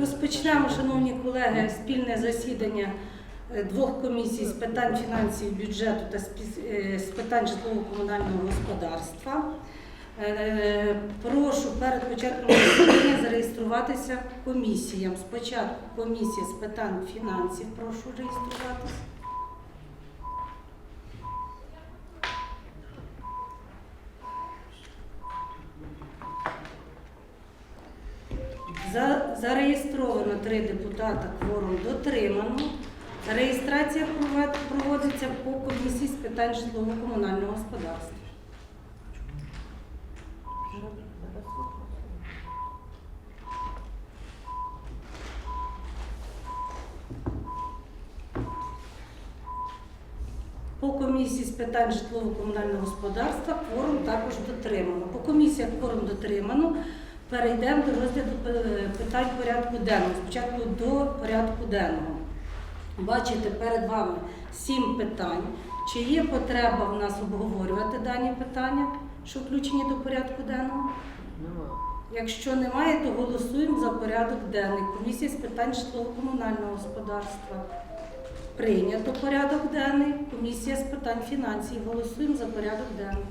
Розпочнемо, шановні колеги, спільне засідання е, двох комісій з питань фінансів, бюджету та е, з питань житлово-комунального господарства. Е, Прошу перед початком засідання зареєструватися комісіям. Спочатку комісія з питань фінансів. Прошу реєструватися. 3 депутата кворум дотримано. Реєстрація проводиться по комісії з питань житлово-комунального господарства. По комісії з питань житлово-комунального господарства кворум також дотримано. По комісіях кворум дотримано. Перейдемо до розгляду е, питань порядку денного. Спочатку до порядку денного. Бачите, перед вами сім питань. Чи є потреба в нас обговорювати дані питання, що включені до порядку денного? Нема. Якщо немає, то голосуємо за порядок денний. Комісія з питань житлово-комунального господарства. Прийнято порядок денний. Комісія з питань фінансів. Голосуємо за порядок денний.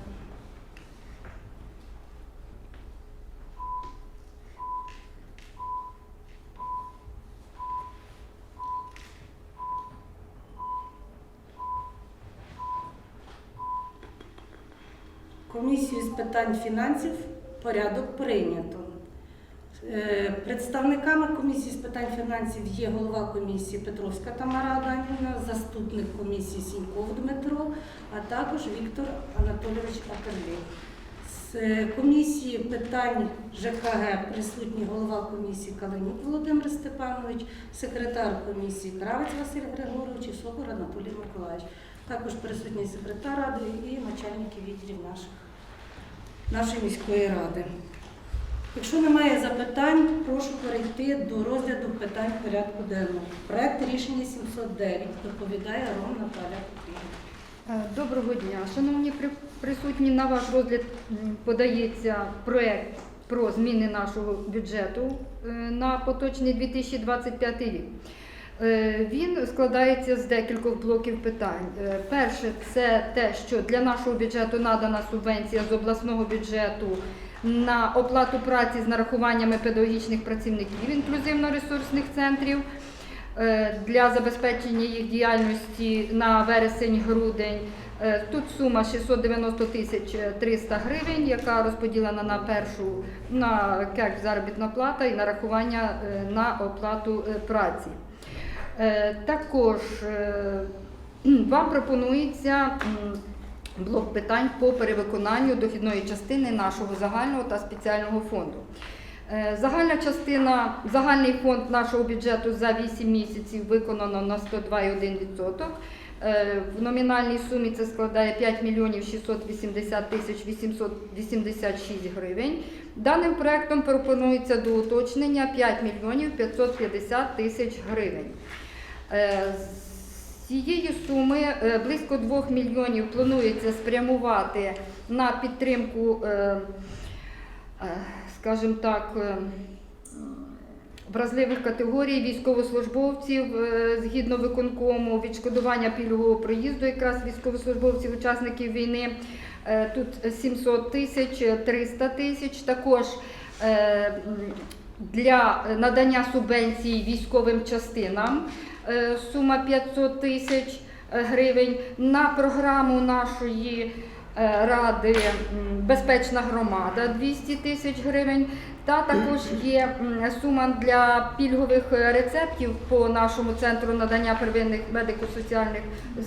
Комісію з питань фінансів порядок прийнято. Е, Представниками комісії з питань фінансів є голова комісії Петровська Тамара Адамівна, заступник комісії Сіньков Дмитро, а також Віктор Анатолійович Акарлів. З е, комісії питань ЖКГ присутній голова комісії Калинюк Володимир Степанович, секретар комісії Кравець Василь Григорович і Сокор Анатолій Миколаївич. Також присутній секретар ради і начальники відділів наших, нашої міської ради. Якщо немає запитань, прошу перейти до розгляду питань порядку денного. Проект рішення 709 доповідає Ром Наталя Петрівна. Е, Доброго дня. Шановні присутні, на ваш розгляд подається проект про зміни нашого бюджету е, на поточний 2025 рік. Е, Він складається з декількох блоків питань. Е, Перше, це те, що для нашого бюджету надана субвенція з обласного бюджету на оплату праці з нарахуваннями педагогічних працівників інклюзивно-ресурсних центрів е, для забезпечення їх діяльності на вересень-грудень. Тут сума 690 тисяч 300 гривень, яка розподілена на першу на кек заробітна плата і нарахування на оплату праці. Е, Також е, вам пропонується блок питань по перевиконанню дохідної частини нашого загального та спеціального фонду. Е, Загальна частина, загальний фонд нашого бюджету за 8 місяців виконано на 102,1%. Е, В номінальній сумі це складає 5 мільйонів 680 тисяч 886 гривень. Даним проектом пропонується до уточнення 5 мільйонів 550 тисяч гривень. Е, цієї суми е, близько 2 мільйонів планується спрямувати на підтримку, е, скажімо так, вразливих категорій військовослужбовців згідно виконкому, відшкодування пільгового проїзду якраз військовослужбовців, учасників війни. Тут 700 тисяч, 300 тисяч. Також для надання субвенцій військовим частинам сума 500 тисяч е, гривень. На програму нашої е, ради Безпечна громада 200 тисяч гривень. Та також є сума для пільгових е, рецептів по нашому центру надання первинних медико-соціальних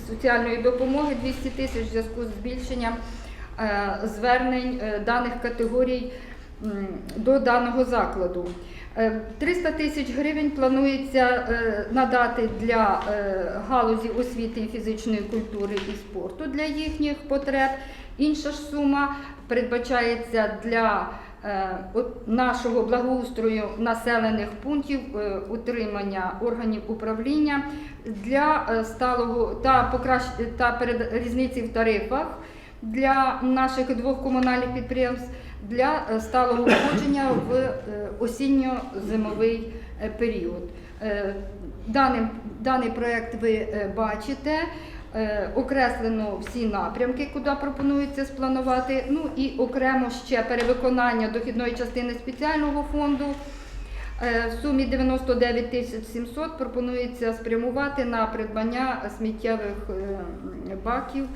соціальної допомоги 200 тисяч в зв'язку з збільшенням е, звернень е, даних категорій до даного закладу. Е, 300 тисяч гривень планується е, надати для е, галузі освіти фізичної культури і спорту для їхніх потреб. Інша ж сума передбачається для е, нашого благоустрою населених пунктів, е, утримання органів управління для е, сталого та покращ... та перед різниці в тарифах для наших двох комунальних підприємств для е, сталого входження в е, осінньо-зимовий е, період. Даний, даний проєкт ви бачите. Окреслено всі напрямки, куди пропонується спланувати. Ну і окремо ще перевиконання дохідної частини спеціального фонду. Е, В сумі 99 тисяч 700 пропонується спрямувати на придбання сміттєвих е, баків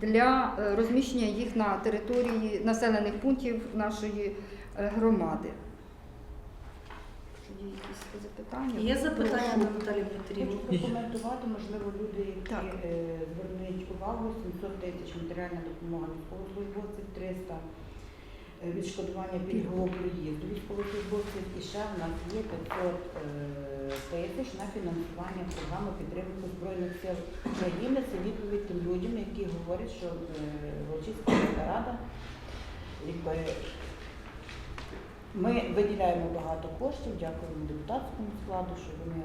для е, розміщення їх на території населених пунктів нашої громади. Є якісь запитання? Є запитання до Наталі Петрівни? Хочу прокоментувати, можливо, люди, які звернуть увагу, 700 тисяч матеріальна допомога військовослужбовців, 300 е, відшкодування пільгового проїзду військовослужбовців і ще в нас є 500 е, тисяч на фінансування програми підтримки Збройних сил України. Це відповідь тим людям, які говорять, що е, міська рада ми виділяємо багато коштів, дякуємо депутатському складу, що вони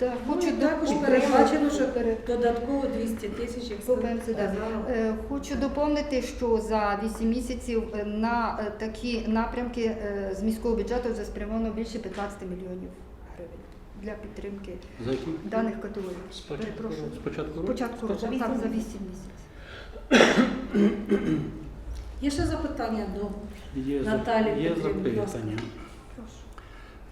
Да, Ну, хочу і також передбачено, що додатково 200 тисяч, як сказала. Е, Хочу доповнити, що за 8 місяців е, на е, такі напрямки з міського бюджету вже спрямовано більше 15 мільйонів гривень для підтримки За які? даних категорій. Спочатку, Перепрошую. спочатку року? Так, вісім за місяців. 8 місяців. Є ще запитання до Наталі є запитання.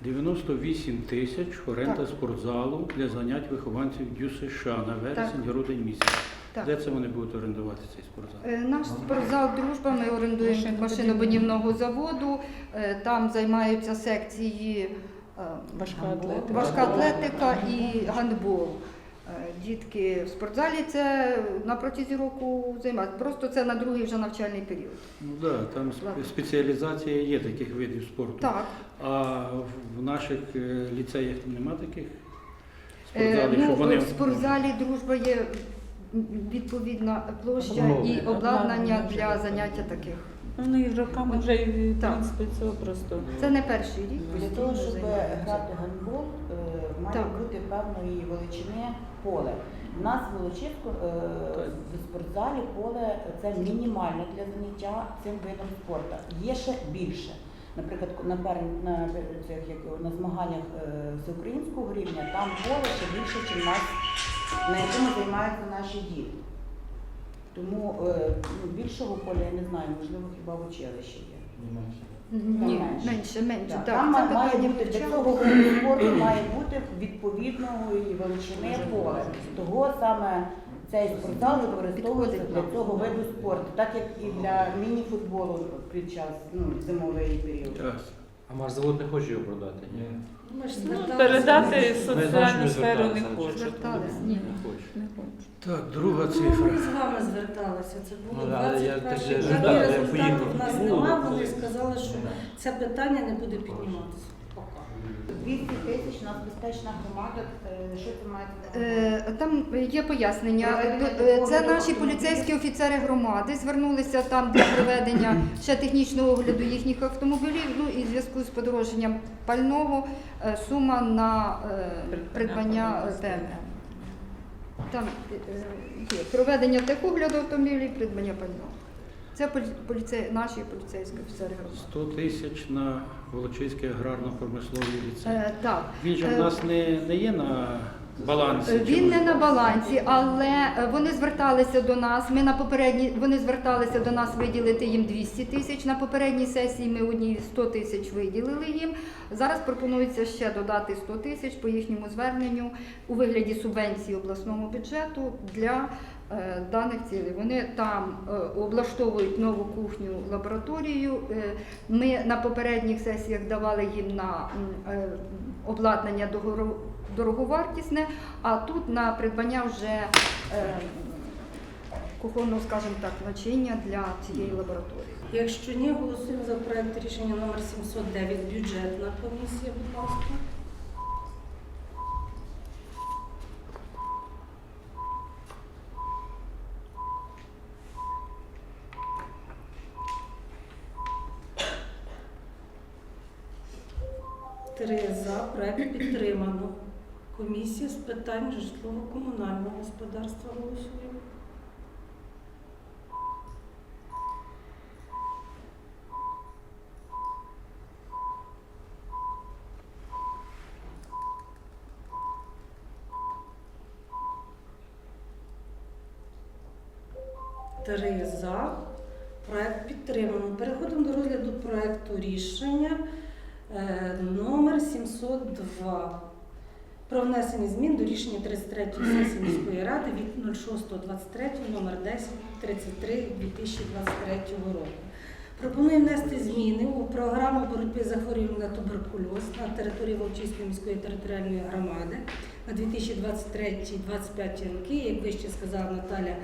Прошу. 98 тисяч оренда Так. спортзалу для занять вихованців ДЮСШ на вересень-грудень місяць. Так. Де це вони будуть орендувати цей спортзал? Е, Наш спортзал Дружба ми орендуємо від машинобудівного заводу. Е, Там займаються секції е, Важка атлетика. важка атлетика і гандбол. Е, Дітки в спортзалі це на протязі року займаються. Просто це на другий вже навчальний період. Ну так, да, там Ладно. спеціалізація є таких видів спорту. Так. А в наших е, ліцеях там нема таких Е, спортзалів, Ну, щоб вони в спортзалі дружба є відповідна площа і Обладнання. для заняття таких. Ну, ігрокам вже і в принципі цього просто. Це не перший рік. Для того, щоб грати гандбол, е, має Так. бути певної величини поле. У нас в Волочиську е, в спортзалі поле це мінімальне для заняття цим видом спорту. Є ще більше. Наприклад, на на цих як на змаганнях всеукраїнського рівня там поле ще більше, ніж на якому займаються наші діти. Тому е, ну, більшого поля я не знаю, можливо, хіба в училищі є. Ні, менше. менше, менше. Так, там це має питання бути для цього виду має бути відповідної величини поле. Того саме цей спортзал використовується Підходить для цього виду спорту, так як і для міні-футболу під час ну, зимовий період. А марзавод не хоче його продати? Ні. Ми ж Ну, передати соціальну сферу не зверталися. Звертались, ні. Не хочу. Не хочу. Так, друга Ну, цифра. Ми з вами зверталися. Це було Ну, але я 21 тоді рік. Таких я результатів поїхав. в нас Ну, немає. ну, Вони ну, сказали, що це питання не буде підніматися. Поки. 200 тисяч у нас безпечна громада. Е, Що це увазі? Е, Там є пояснення. Е, Це наші поліцейські офіцери громади звернулися там для проведення ще технічного огляду їхніх автомобілів. Ну і в зв'язку з подорожчанням пального сума на придбання ТМ. Там є проведення техогляду автомобілів, придбання пального. Це полі- поліцей, наші поліцейські офіцери громади. 100 тисяч на Волочиський аграрно-промисловий ліцей. Е, Так. Він же Е, в нас не, не є на балансі. Він чи не на балансі, але е, вони зверталися до нас. Ми на попередній вони зверталися до нас виділити їм 200 тисяч. На попередній сесії ми одній 100 тисяч виділили їм. Зараз пропонується ще додати 100 тисяч по їхньому зверненню у вигляді субвенції обласному бюджету для е, даних цілей. Вони там е, облаштовують нову кухню лабораторію. Е, Ми на попередніх сесіях давали їм на е, обладнання дороговартісне, а тут на придбання вже е, кухонного, скажімо так, начиння для цієї лабораторії. Якщо ні, голосуємо за проект рішення номер 709. Бюджетна комісія, будь ласка. проект підтримано. Комісія з питань житлово-комунального господарства голосує. Три за. Проект підтримано. Переходимо до розгляду проекту рішення номер 702 про внесення змін до рішення 33 сесії міської ради від 06.23 номер 1033 2023 року. Пропоную внести зміни у програму боротьби з на туберкульоз на території Волчиської міської територіальної громади на 2023-2025 роки, як вище сказала Наталя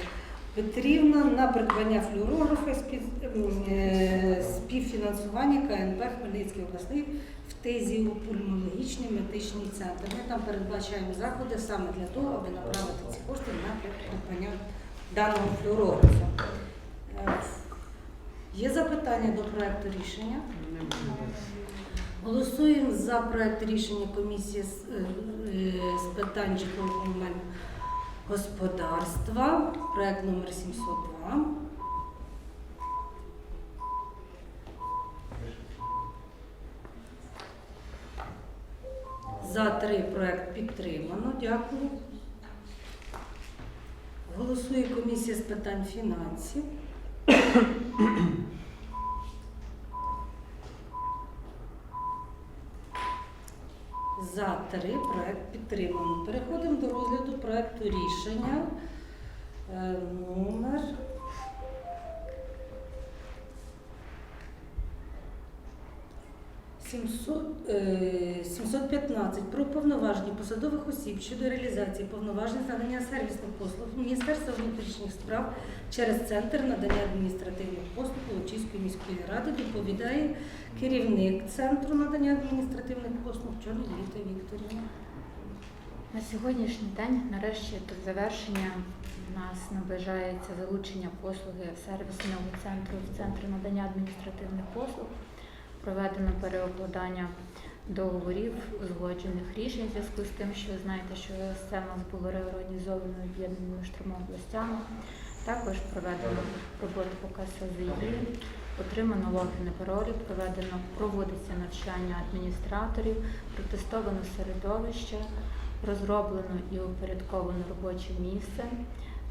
Петрівна, на придбання флюорографа е, співфінансування КНП Хмельницький обласний фтизіопульмонологічний медичний центр. Ми там передбачаємо заходи саме для того, аби направити ці кошти на придбання даного флюорографа. Е, Є запитання до проекту рішення? Голосуємо за проект рішення комісії з, е, питань житлово-комунального господарства. Проект номер 702. За три проект підтримано. Дякую. Голосує комісія з питань фінансів. За три проект підтримано. Переходимо до розгляду проекту рішення е, номер 715 про повноваження посадових осіб щодо реалізації повноважень надання сервісних послуг Міністерства внутрішніх справ через центр надання адміністративних послуг Волочиської міської ради доповідає керівник центру надання адміністративних послуг Чорний Віта Вікторівна. На сьогоднішній день, нарешті, до завершення у нас наближається залучення послуги сервісного центру в центрі надання адміністративних послуг. Проведено переобладнання договорів, узгоджених рішень в зв'язку з тим, що ви знаєте, що це у нас було реорганізовано об'єднаними трьома областями. Також проведено роботу по КСЗІ, отримано логіни паролі, проведено проводиться навчання адміністраторів, протестовано середовище, розроблено і упорядковано робоче місце.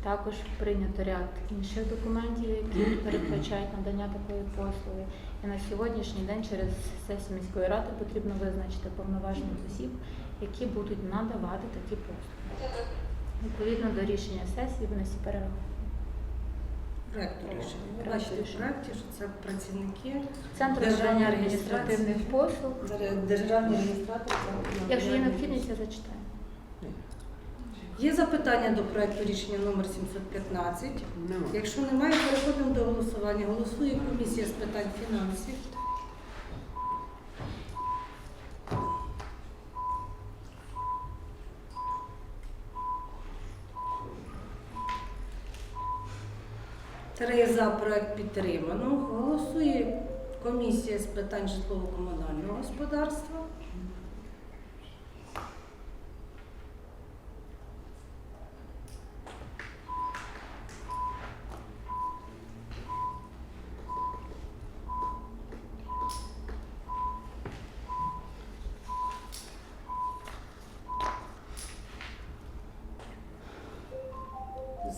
Також прийнято ряд інших документів, які передбачають надання такої послуги. І на сьогоднішній день через сесію міської ради потрібно визначити повноважених осіб, які будуть надавати такі послуги. Відповідно до рішення сесії вони всі перераховані. Проекту рішення. Ви бачите в проекті, що це працівники Центр Державної надання адміністративних послуг. державні реєстратори. Якщо є необхідність, я зачитаю. Є запитання до проекту рішення номер 715? Якщо немає, переходимо до голосування. Голосує комісія з питань фінансів. Три за проект підтримано. Голосує комісія з питань житлово-комунального господарства.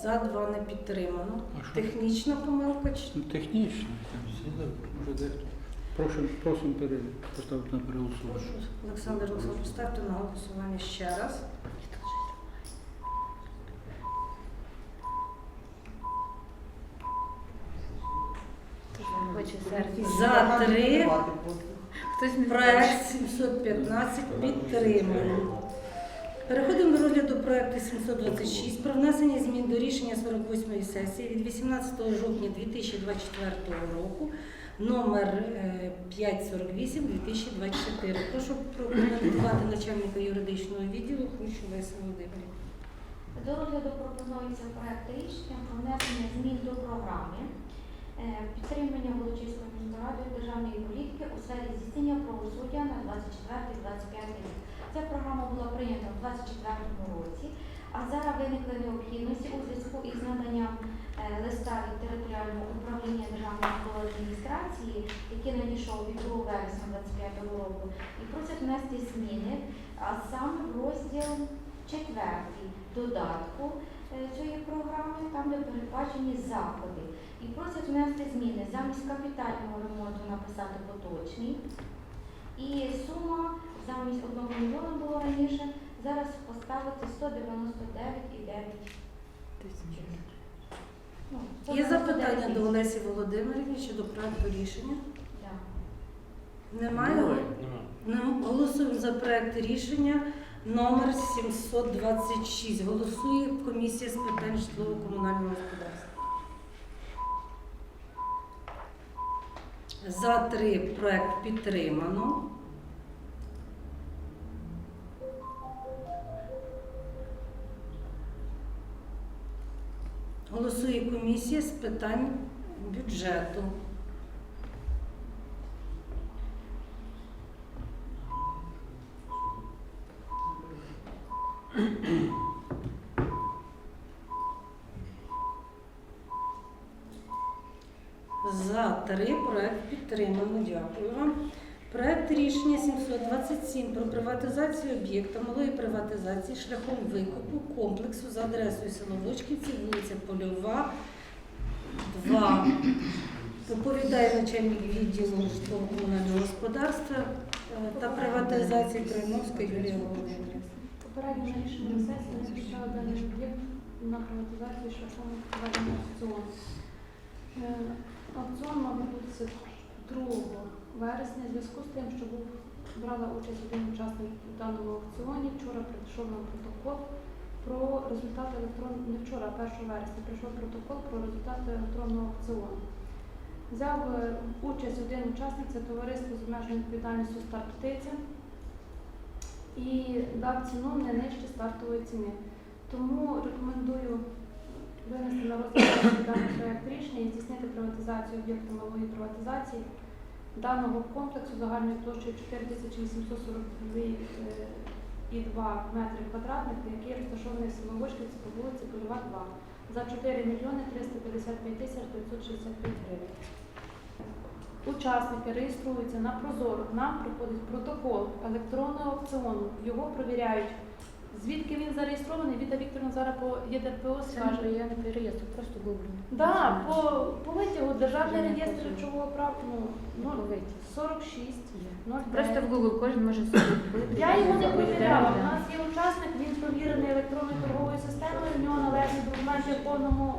За два не підтримано. А? Технічна помилка чи Ну, Технічно. Може дехто. Прошу, просимо пере- поставити на переголосування. Прошу, Олександр Олександрович, поставте на голосування ще раз. Хоче. За три. Хтось не Проект 715 підтримано. Переходимо до розгляду проекту 726 про внесення змін до рішення 48-ї сесії від 18 жовтня 2024 року номер е, 548 2024. Прошу прокоментувати начальника юридичного відділу Хрущу Лесі Володимирівну. До розгляду пропонується проект рішення про внесення змін до програми е, підтримання Волочиської міської державної політики у сфері здійснення правосуддя на 24-25 рік. Ця програма була прийнята в 2024 році, а зараз виникли необхідності у зв'язку із наданням е, листа від територіального управління Державної адміністрації, який надійшов від 2 вересня 2025 року, і просять внести зміни, а саме в розділ четвертий додатку е, цієї програми, там де передбачені заходи. І просять внести зміни замість капітального ремонту написати поточний. І сума замість 1 мільйона було раніше, зараз поставити 199,9 Ну, Є запитання до. Олесі Володимирівни щодо проекту рішення? Так. Немає? Немає. Не- Голосуємо за проект рішення номер 726. Голосує комісія з питань житлово-комунального господарства. За три проект підтримано. Комісія з питань бюджету. За три проект підтримано. Дякую вам. Проект рішення 727 про приватизацію об'єкта малої приватизації шляхом викупу комплексу за адресою село Лучківці, вулиця Польова, 2. Доповідає начальник відділу житлово-комунального господарства е, та приватизації Троїновська Юлія Володимирівна. Попереднє рішення сесії захищало даний об'єкт на приватизацію шляхом проведення аукціону. Е, Аукціон мав відбутися 2 вересня в зв'язку з тим, що був брала участь один учасник у даному аукціоні. Вчора прийшов нам протокол про результати електронного, не вчора, а 1 вересня прийшов протокол про результати електронного аукціону. Взяв е, участь один учасник, це товариство з обмеженою відповідальністю Старт Птиця і дав ціну не нижче стартової ціни. Тому рекомендую винести на розгляд даний проект рішення і здійснити приватизацію об'єкту малої приватизації даного комплексу загальною площею 4842,2 метри квадратних, який розташований в село по вулиці Польова 2 за 4 мільйони 355 тисяч 965 гривень. Учасники реєструються на Прозоро, нам приходить протокол електронного аукціону, його провіряють. Звідки він зареєстрований, Віта Вікторовна зараз по ЄДРПО скаже. я не переїзду, просто гуглю. Да, по, по витягу Державний не реєстр хочу. речового права ну, Ну, ну, 46. Є. Просто в Google кожен може собі. Я його не провіряла. У нас є учасник, він провірений електронною торговою системою, в нього належні документи в повному,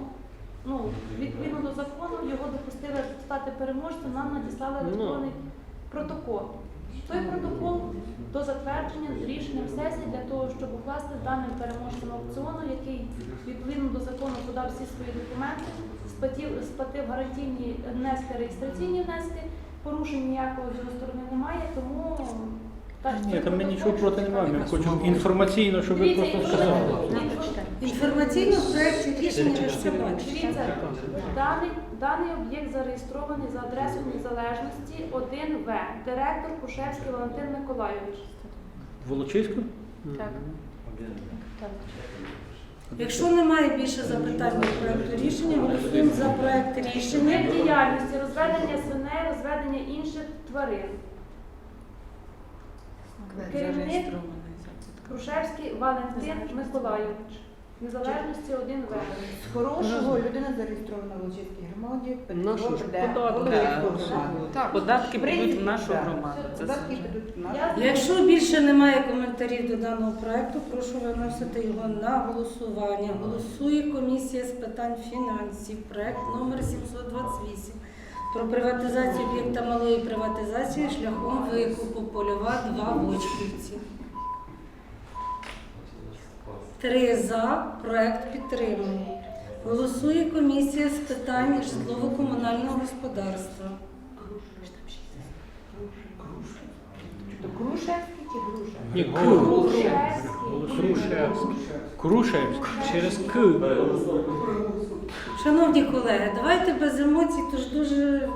ну, відповідно до закону, його допустили стати переможцем, нам надіслали електронний протокол. Той протокол до затвердження рішенням сесії для того, щоб укласти даним переможцем аукціону, який відповідно до закону подав всі свої документи, сплатив, сплатив гарантійні внески, реєстраційні внески, порушень ніякого з його сторони немає, тому та- Ні, там ми нічого проти не маємо. Ми хочемо інформаційно, щоб ви просто сказали. Інформаційно в проєкті рішення ви все бачите. Дивіться, даний, даний об'єкт зареєстрований за адресою Незалежності 1В. Директор Кушевський Валентин Миколайович. Волочиську? Так. Так. Якщо немає більше запитань до проекту рішення, голосуємо за проект рішення. Вид діяльності розведення свиней, розведення інших тварин. Керівник Крушевський Валентин Миколайович. Незалежності 1В. З хорошого людина зареєстрована в Волочиській громаді, Нашу ж податки. Так. Податки В підуть в нашу громаду. Це Податки підуть в нашу Якщо більше немає коментарів до даного проекту, прошу виносити його на голосування. Голосує комісія з питань фінансів. Проект номер 728 про приватизацію об'єкта малої приватизації шляхом викупу польова 2 в Очківці. Три за проект підтриманий. Голосує комісія з питань житлово-комунального господарства. Крушевський чи Груша? Ні, Крушевський. Крушевськ. Через К. Шановні колеги, давайте без емоцій, тож дуже.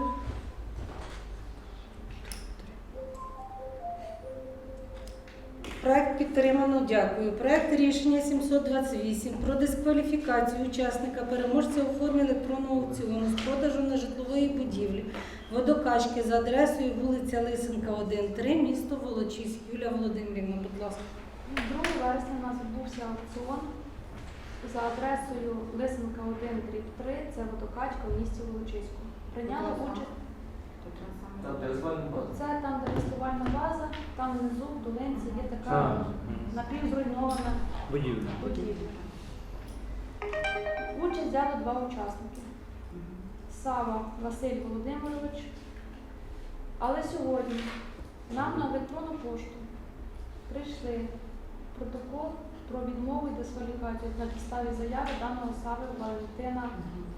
Проект підтримано, дякую. Проект рішення 728 про дискваліфікацію учасника переможця у формі електронного аукціону з продажу нежитлової будівлі водокачки за адресою вулиця Лисенка, 1-3, місто Волочиськ. Юлія Володимирівна, будь ласка. 2 вересня у нас відбувся аукціон. За адресою Лисенка 1, дріб 3, це водокачка в місті Волочиську. Прийняла участь. Самому- Там де там, база, там внизу в долинці є така напівзруйнована Будівля. будівля. Участь взяли два учасники. Сава Василь Володимирович. Але сьогодні нам на електронну пошту прийшли протокол про відмову і дискваліфікацію на підставі заяви даного Сави Валентина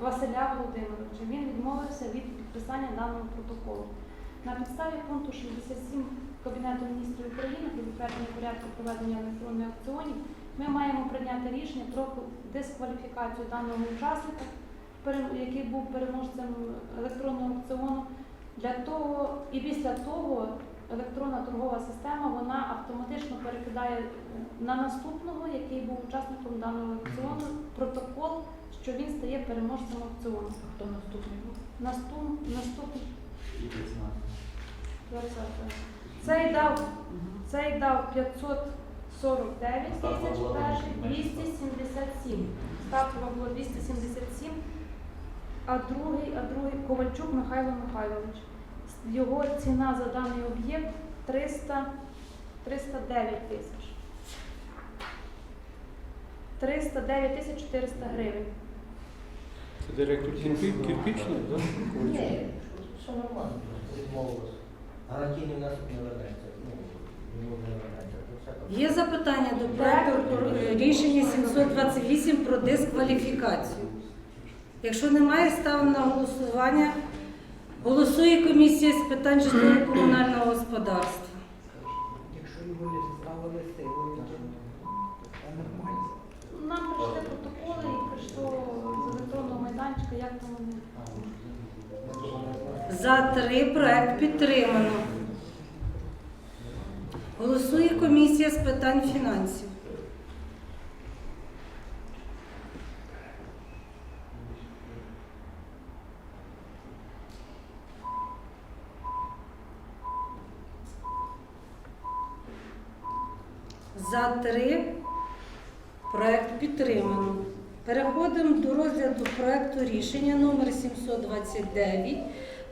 Василя Володимировича. Він відмовився від підписання даного протоколу. На підставі пункту 67 Кабінету міністрів України про затвердження порядку проведення електронних аукціонів ми маємо прийняти рішення про дискваліфікацію даного учасника, який був переможцем електронного аукціону. Для того і після того електронна торгова система вона автоматично перекидає на наступного, який був учасником даного аукціону, протокол, що він стає переможцем аукціону. Хто наступний був? Наступ, наступний цей дав цей дав 549 тисяч перший, 277. Ставкова була 277, а другий, а другий Ковальчук Михайло Михайлович. Його ціна за даний об'єкт 300, 309 тисяч. 309 тисяч 400 гривень. Це директор кирпі- кирпічний, так? Ні, все нормально, відмовилось. Гарантійний внесок не вернеться. Ну. Є запитання до проекту е, рішення 728 про дискваліфікацію. Якщо немає, ставимо на голосування. Голосує комісія з питань житлово-комунального господарства. Якщо його не заставили силою, то нормально. Нам прийшли протоколи і прийшло з електронного майданчика, як там вони. За три проект підтримано. Голосує комісія з питань фінансів. За три проект підтримано. Переходимо до розгляду проекту рішення номер 729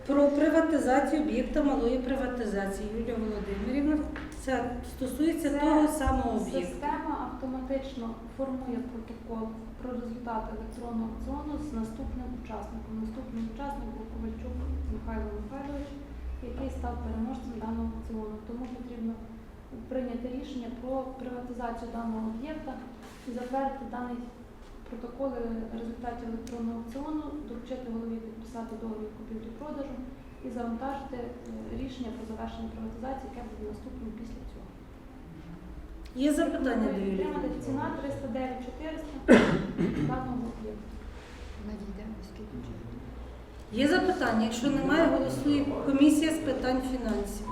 про приватизацію об'єкта малої приватизації. Юлія Володимирівна, це стосується Це того самого об'єкту. Система автоматично формує протокол про результати електронного аукціону з наступним учасником. Наступний учасник був Ковальчук Михайло Михайлович, який став переможцем даного аукціону. Тому потрібно прийняти рішення про приватизацію даного об'єкта і затвердити даний протокол результатів електронного аукціону, доручити голові підписати договір купівлі-продажу і завантажити е, рішення про завершення приватизації, яке буде наступним після цього. Є запитання до Юлії? Підтримати ціна 309 400 даного об'єкту. Надійде міський. Є запитання? Якщо немає, голосує комісія з питань фінансів.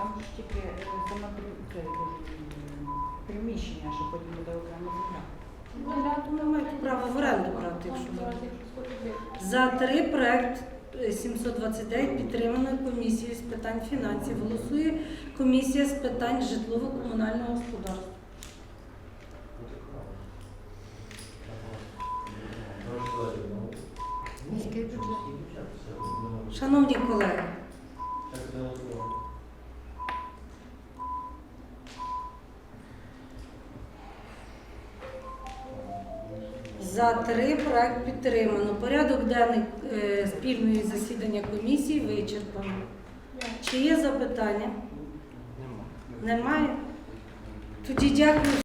Там ж тільки е, саме е, приміщення, що потім буде окрема земля. Ну, мають право в оренду брати, якщо. За три проект е, 729 підтримано комісією з питань фінансів. Голосує комісія з питань житлово-комунального господарства. Підтримано. Порядок денний е, спільної засідання комісії вичерпано. Чи є запитання? Нема. Немає? Тоді дякую.